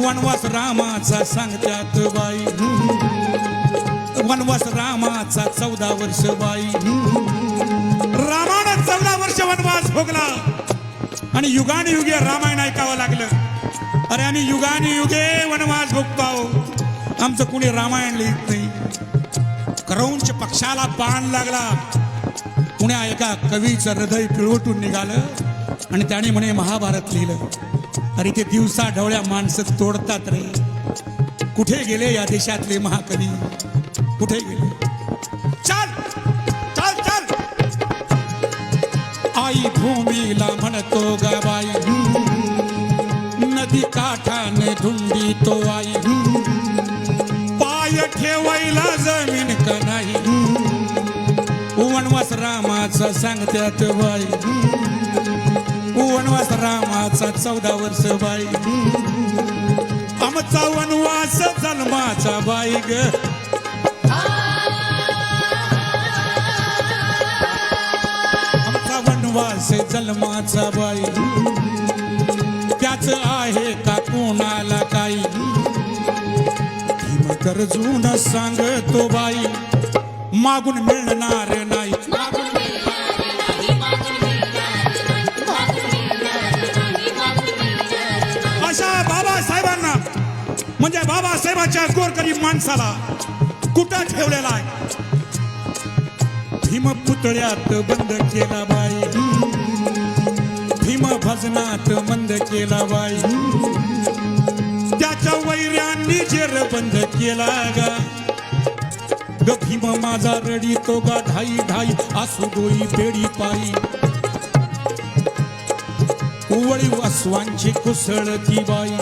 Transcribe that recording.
वनवास रामाचा सांगतात बाई. वनवास रामाचा चौदा वर्ष बाई. रामानं चौदा वर्ष वनवास भोगला. आणि युगाने युगे रामायण ऐकावं लागलं. अरे आम्ही युगाने युगे वनवास भोगतो आमचं कुणी रामायण लिहित नाही. करौंच पक्षाला बाण लागला. पुण्या एका कवीचं हृदय पिळवटून निघालं. आणि त्याने म्हणे महाभारत लिहिलं. अरे ते दिवसा ढवळ्या माणसं तोडतात रे. कुठे गेले या देशातले महाकवी? कुठे गेले? चल चल चल. आई भूमीला म्हणतो गाबाई नदी काठाने धुंडी तो आई पाय ठेवायला जमीन का नाही वनवास रामाचं सांगत्यात बाई वनवास रामाचा चौदा वर्ष बाई आमचा वनवास जन्माचा बाई ग. आमचा वनवास जन्माचा बाई त्याच आहे का कोणाला काही? तर गरजून सांगतो बाई. मागून मिळणार म्हणजे बाबासाहेबाच्या गोरगरीब माणसाला कुठं ठेवलेला आहे? भीम पुतळ्यात बंद केला बाई. भीम भजनात बंद केला बाई. त्याच्या वैऱ्यांनी जेर बंद केला गा. ग भीम माझा रडी तो गा ढाई ढाई असू डोई बेडी पायी उवळी वासवांची कुसळती बाई.